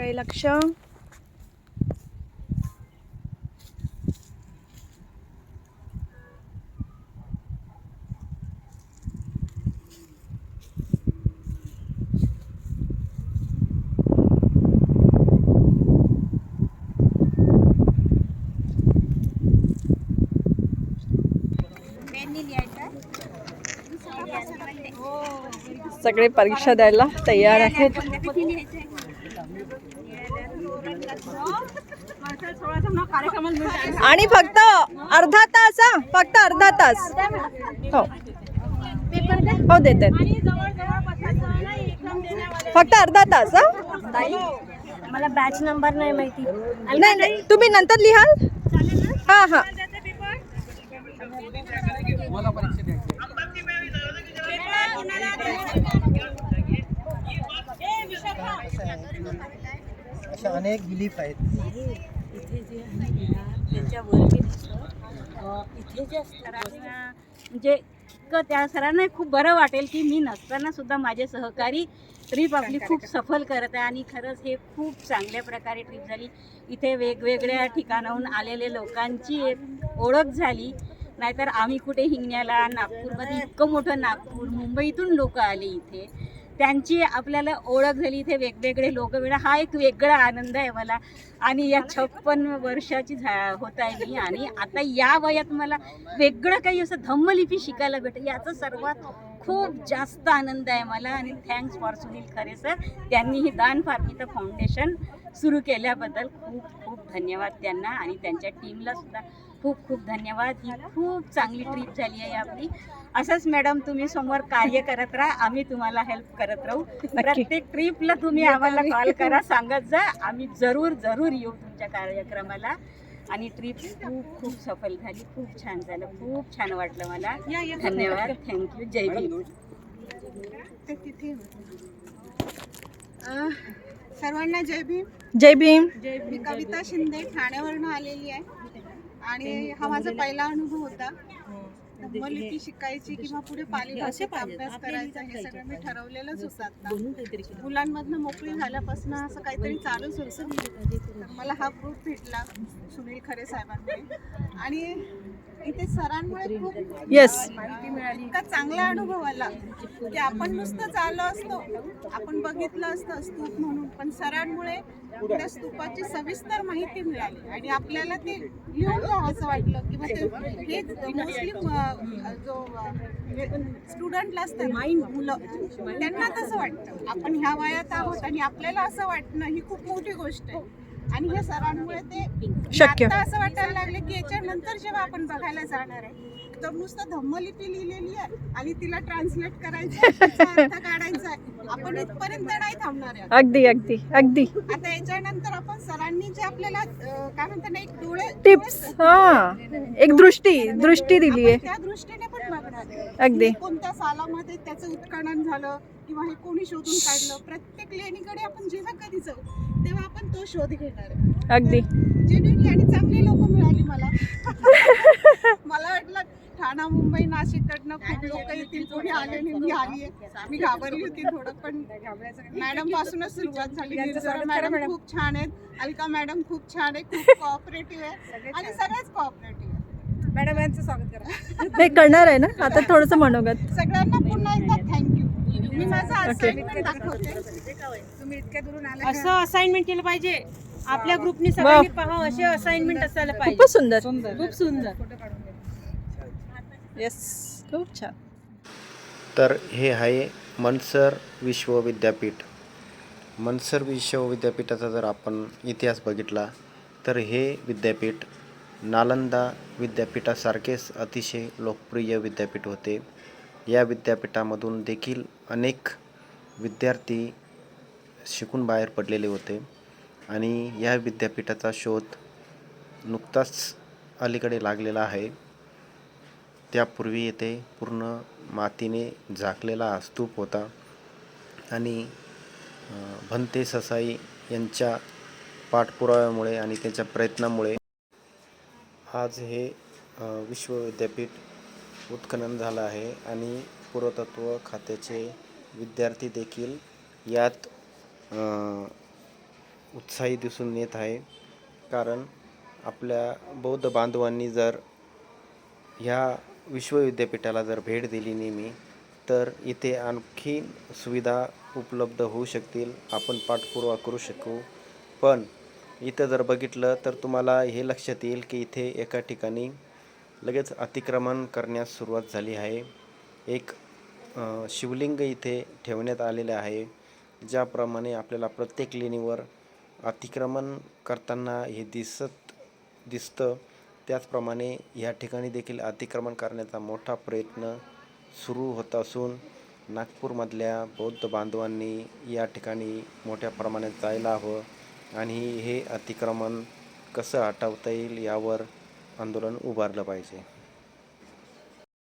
काय लक्ष. सगळे परीक्षा द्यायला तयार आहेत. आणि फक्त अर्धा तास हा? फक्त अर्धा तास. हो. हो देते. फक्त अर्धा तास हा? मला बॅच नंबर नाही माहिती. नाही नाही. तुम्ही नंतर लिहाल. हा हा. अनेक बिलीफ आहेत इथे जे सरांना म्हणजे इतकं त्या सरांना खूप बरं वाटेल की मी नसताना सुद्धा माझे सहकारी ट्रीप आपली खूप सफल करत आहे आणि खरंच हे खूप चांगल्या प्रकारे ट्रीप झाली. इथे वेगवेगळ्या ठिकाणाहून आलेले लोकांची एक ओळख झाली. नाहीतर आम्ही कुठे हिंगण्याला नागपूरमध्ये इतकं मोठं नागपूर मुंबईतून लोक आले इथे. त्यांची आपल्याला ओळख झाली. इथे वेगवेगळे लोक मिळा हा एक वेगळा आनंद आहे मला. आणि या छप्पन वर्षाची झा होत आहे मी. आणि आता या वयात मला वेगळं काही असं धम्मलिपी शिकायला भेटेल. याचा सर्वात खूप जास्त आनंद आहे मला. आणि थँक्स फॉर सुनील खरे सर त्यांनी ही दान फार्मिता फाउंडेशन सुरू केल्याबद्दल खूप खूप धन्यवाद त्यांना. आणि त्यांच्या टीमला सुद्धा खूप खूप धन्यवाद. ही खूप चांगली ट्रीप झाली आहे आपली. असंच मॅडम तुम्ही समोर कार्य करत राहा. आम्ही तुम्हाला हेल्प करत राहू. प्रत्येक ट्रीपला तुम्ही आम्हाला कॉल करा. सांगत जा. आम्ही जरूर जरूर येऊ तुमच्या कार्यक्रमाला. आणि ट्रीप खूप खूप सफल झाली. खूप छान झालं. खूप छान वाटलं मला. धन्यवाद. थँक्यू जय भीम. सर्वांना जय भीम. जय भीम. मी कविता शिंदे ठाण्यावरनं आलेली आहे. आणि हा माझा पहिला अनुभव होता. धम्मलिपी शिकायची किंवा पुढे पाली भाषेचा अभ्यास करायचा हे सगळं मी ठरवलेलंच होतं आता. मुलांमधनं मोकळी झाल्यापासून असं काहीतरी चालूच होतं. मला हा प्रूफ भेटला सुनील खरे साहेबांमुळे. आणि इथे सरांमुळे खूप Yes. माहिती मिळाली. इतका चांगला अनुभव आला की आपण नुसतं चाललो असतो. आपण बघितलं असतं स्तूप म्हणून. पण सरांमुळे त्या स्तूपाची सविस्तर माहिती मिळाली. आणि आपल्याला ते लिहून घ्यावं असं वाटलं किंवा ते हे मोस्टली जो स्टुडंटला असतं माइंड मुलं त्यांना तसं वाटतं. आपण ह्या वयात आहोत आणि आपल्याला असं वाटणं ही खूप मोठी गोष्ट आहे. आणि हे सरांमुळे ते शक्य. आता असं वाटायला लागलं की याच्यानंतर जेव्हा आपण बघायला जाणार आहे तर नुसतं धम्मलिपी लिहिलेली आहे आणि तिला ट्रान्सलेट करायचं अर्थ काढायचा आहे आपण इथपर्यंत नाही थांबणार आहे अगदी अगदी अगदी आता याच्यानंतर आपण सरांनी जे आपल्याला काय म्हणतात ना एक डोळे टिप्स हा एक दृष्टी दृष्टी दिली आहे त्या दृष्टीने पण बघणार आहे. अगदी. कोणत्या सालामध्ये त्याचं उत्खनन झालं किंवा हे कोणी शोधून काढलं प्रत्येक लेणीकडे आपण जेव्हा कधी जाऊ तेव्हा आपण तो शोध घेणार आहे. अगदी. जेन्युनली आणि चांगली लोक मिळाली मला. मला वाटलं ठाणा मुंबई नाशिककडनं खूप लोक येतील कोणी आले नाही मी आली आहे. मी घाबरली होती थोडं पण मॅडम पासूनच सुरुवात झाली. निर्जरा मॅडम खूप छान आहेत. अलका मॅडम खूप छान आहे खूप कोऑपरेटिव्ह आहे. आणि सगळेच कोऑपरेटिव्ह आहे मॅडम यांचं स्वागत करा. ते करणार आहे ना? आता थोडंसं मनोगत सगळ्यांना पुन्हा एकदा थँक्यू मी माझा असाइनमेंट दाखवते तुम्ही इतक्या दुरून आला असं असाइनमेंट केलं पाहिजे. आपल्या ग्रुपनी सगळ्यांनी पाहावं असे असाइनमेंट असायला पाहिजे. खूपच सुंदर. खूप सुंदर. येस खूप छान. तर हे आहे मनसर विश्वविद्यापीठ. मनसर विश्वविद्यापीठाचा जर आपण इतिहास बघितला तर हे विद्यापीठ नालंदा विद्यापीठासारखेच अतिशय लोकप्रिय विद्यापीठ होते. या विद्यापीठामधून देखील अनेक विद्यार्थी शिकून बाहेर पडलेले होते. आणि या विद्यापीठाचा शोध नुकताच अलीकडे लागलेला आहे. त्यापूर्वी येथे पूर्ण मातीने झाकलेला स्तूप होता. आणि भंते ससाई यांच्या पाठपुराव्यामुळे आणि त्यांच्या प्रयत्नामुळे आज हे विश्वविद्यापीठ उत्खनन झालं आहे. आणि पुरातत्व खात्याचे विद्यार्थी देखील यात उत्साही दिसून येत आहे. कारण आपल्या बौद्ध बांधवांनी जर ह्या विश्वविद्यापीठाला जर भेट दिली नेहमी तर इथे आणखी सुविधा उपलब्ध होऊ शकतील. आपण पाठपुरावा करू शकू. पण इथं जर बघितलं तर तुम्हाला हे लक्षात येईल की इथे एका ठिकाणी लगेच अतिक्रमण करण्यास सुरुवात झाली आहे. एक शिवलिंग इथे ठेवण्यात आलेले आहे. ज्याप्रमाणे आपल्याला प्रत्येक लेणीवर अतिक्रमण करताना हे दिसत दिसतं त्याचप्रमाणे या ठिकाणी देखील अतिक्रमण करण्याचा मोठा प्रयत्न सुरू होत असून नागपूरमधल्या बौद्ध बांधवांनी या ठिकाणी मोठ्या प्रमाणात जायला हवं आणि हे अतिक्रमण कसं हटवता येईल यावर आंदोलन उभारलं पाहिजे.